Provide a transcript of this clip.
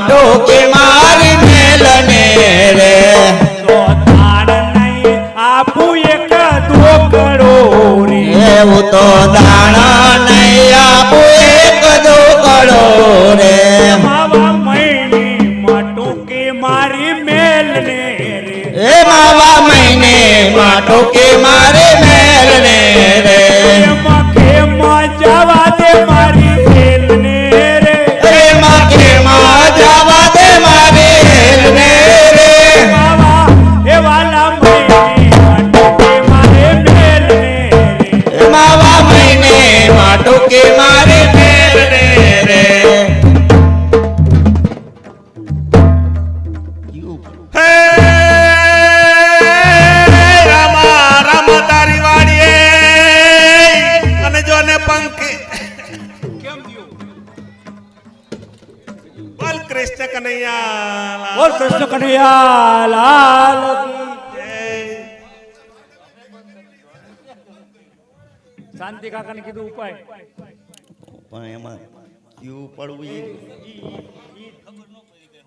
ડોકે મારી મેલને રે. તો તાડ નહીં આપું એક દોકડો રે. એવું તો દાણા નહીં આપું એક દોકડો રે. માવા મહિને માટોકે મારી મેલને રે. એ માવા મહિને માટોકે મારી કે મારે મેલ ને રે. હે રામા, રામ તારી વાડીએ. અને જો ને પંખે. બોલ કૃષ્ણ કનૈયા કૃષ્ણ કનૈયા લાલ. શાંતિ કાકાને કીધું ઉપાય. પણ એમાં કયું પડવું એ?